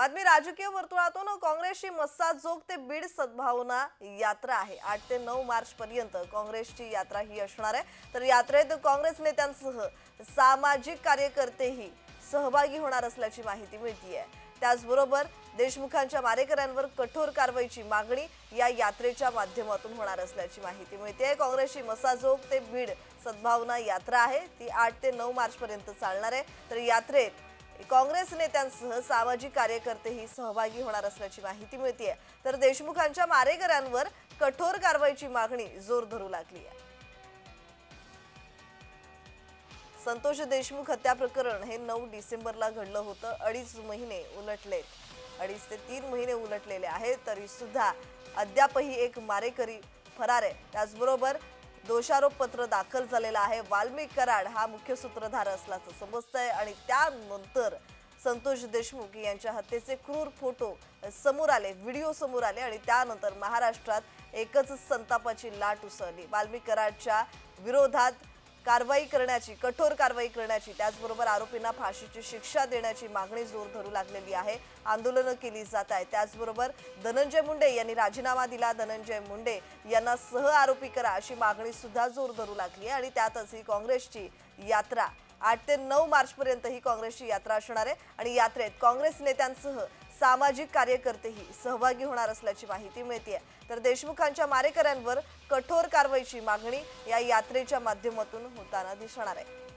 बातमी राजकीय वर्तुळातून काँग्रेसची मस्साजोग ते बीड सद्भावना यात्रा आहे. आठ ते नऊ मार्च पर्यंत काँग्रेसची यात्रा ही असणार आहे. तर यात्रेत काँग्रेस नेत्यांसह सामाजिक कार्यकर्तेही सहभागी होणार असल्याची माहिती मिळतीये. त्याचबरोबर देशमुखांच्या मारेकऱ्यांवर कठोर कारवाईची मागणी या यात्रेच्या माध्यमातून होणार असल्याची माहिती मिळते काँग्रेसची मसाजोग ते बीड सद्भावना यात्रा आहे. ती आठ ते नऊ मार्च पर्यंत चालणार आहे. तर यात्रेत काँग्रेस नेत्यांसह सामाजिक कार्यकर्तेही सहभागी होणार असल्याची माहिती मिळते तर देशमुखांच्या मारेकऱ्यांवर कठोर कारवाईची मागणी जोर धरू लागली आहे संतोष देशमुख हत्या प्रकरण हे नऊ डिसेंबरला घडलं होतं. अडीच महिने उलटलेत. अडीच ते तीन महिने उलटलेले आहेत तरी सुद्धा अद्यापही एक मारेकरी फरार आहे. त्याचबरोबर दोषारोप पत्र दाखल झालेलं आहे. वाल्मिक कराड हा मुख्य सूत्रधार असल्याचं समजतंय आणि त्यानंतर संतोष देशमुख यांच्या हत्येचे क्रूर फोटो समोर आले व्हिडिओ समोर आले आणि त्यानंतर महाराष्ट्रात एकच संतापाची लाट उसळली. वाल्मिक कराडच्या विरोधात कारवाई करण्याची कठोर कारवाई करण्याची त्याचबरोबर आरोपींना फाशीची शिक्षा देण्याची मागणी जोर धरू लागलेली आहे. आंदोलनं केली जात आहेत त्याचबरोबर धनंजय मुंडे यांनी राजीनामा दिला. धनंजय मुंडे यांना सह आरोपी करा अशी मागणी सुद्धा जोर धरू लागली आहे. आणि त्यातच ही काँग्रेसची यात्रा आठ ते नऊ मार्चपर्यंत ही काँग्रेसची यात्रा असणार आहे. आणि यात्रेत काँग्रेस नेत्यांसह सामाजिक कार्यकर्तेही सहभागी होणार असल्याची माहिती मिळते तर देशमुखांच्या मारेकऱ्यांवर कठोर कारवाईची मागणी या यात्रेच्या माध्यमातून होताना दिसणार आहे.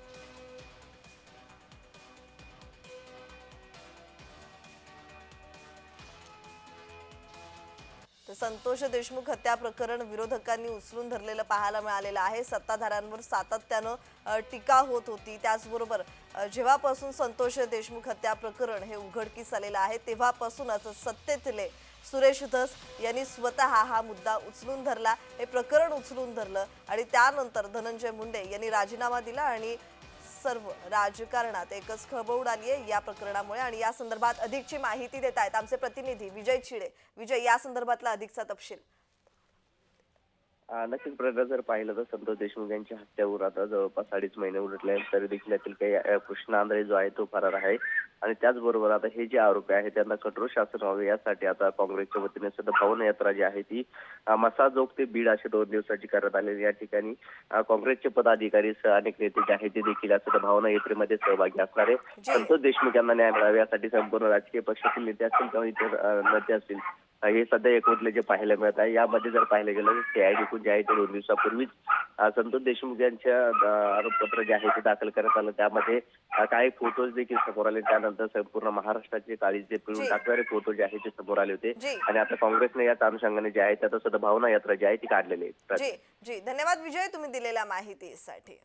संतोष देशमुख हत्या प्रकरण विरोधकांनी उचलून धरलेलं पाहायला मिळालेलं आहे. सत्ताधाऱ्यांवर सातत्यानं टीका होत होती. त्याचबरोबर जेव्हापासून संतोष देशमुख हत्या प्रकरण हे उघडकीस आलेलं आहे तेव्हापासूनच सत्तेतले सुरेश धस यांनी स्वतः हा मुद्दा उचलून धरला. हे प्रकरण उचलून धरलं आणि त्यानंतर धनंजय मुंडे यांनी राजीनामा दिला आणि सर्व राजकारणात एकच खळबळ उडाली आहे या प्रकरणामुळे आणि या संदर्भात अधिकची माहिती देत आहेत आमचे प्रतिनिधी विजय चिडे विजय या संदर्भातला अधिकचा तपशील. नक्कीच प्रकार जर पाहिलं तर संतोष देशमुख यांच्या हत्येवर आता जवळपास अडीच महिने उलटले आहेत. तरी देखील यातील काही कृष्णा आंधळे जो आहे तो फरार आहे. आणि त्याचबरोबर आता हे जे आरोपी आहेत त्यांना कठोर शासन व्हावे यासाठी आता काँग्रेसच्या वतीने सुद्धा भावना यात्रा जी आहे ती मसाजोग ते बीड अशा दोन दिवसाची करण्यात आलेली या ठिकाणी काँग्रेसचे पदाधिकारी अनेक नेते जे आहेत ते देखील या सुद्धा भावना यात्रेमध्ये सहभागी असणार आहे. संतोष देशमुख यांना न्याय मिळावा यासाठी संपूर्ण राजकीय पक्षातील नेते असतील किंवा इतर नेते असतील हे सध्या एकवटले जे पाहायला मिळत आहे यामध्ये जर पाहिलं गेलं तर सीआयडी जे आहे ते दोन दिवसापूर्वीच संतोष देशमुख यांच्या आरोपपत्र जे आहे ते दाखल करण्यात आलं. त्यामध्ये काही फोटोज देखील समोर आले. त्यानंतर संपूर्ण महाराष्ट्राचे काळीचे पिळून. टाकणारे फोटो जे आहेत ते समोर आले होते. आणि आता काँग्रेसने याच अनुषंगाने जे आहे त्याचा सुद्धा भावना यात्रा जी आहे ती काढलेली आहे. जी जी. धन्यवाद विजय तुम्ही दिलेल्या माहितीसाठी.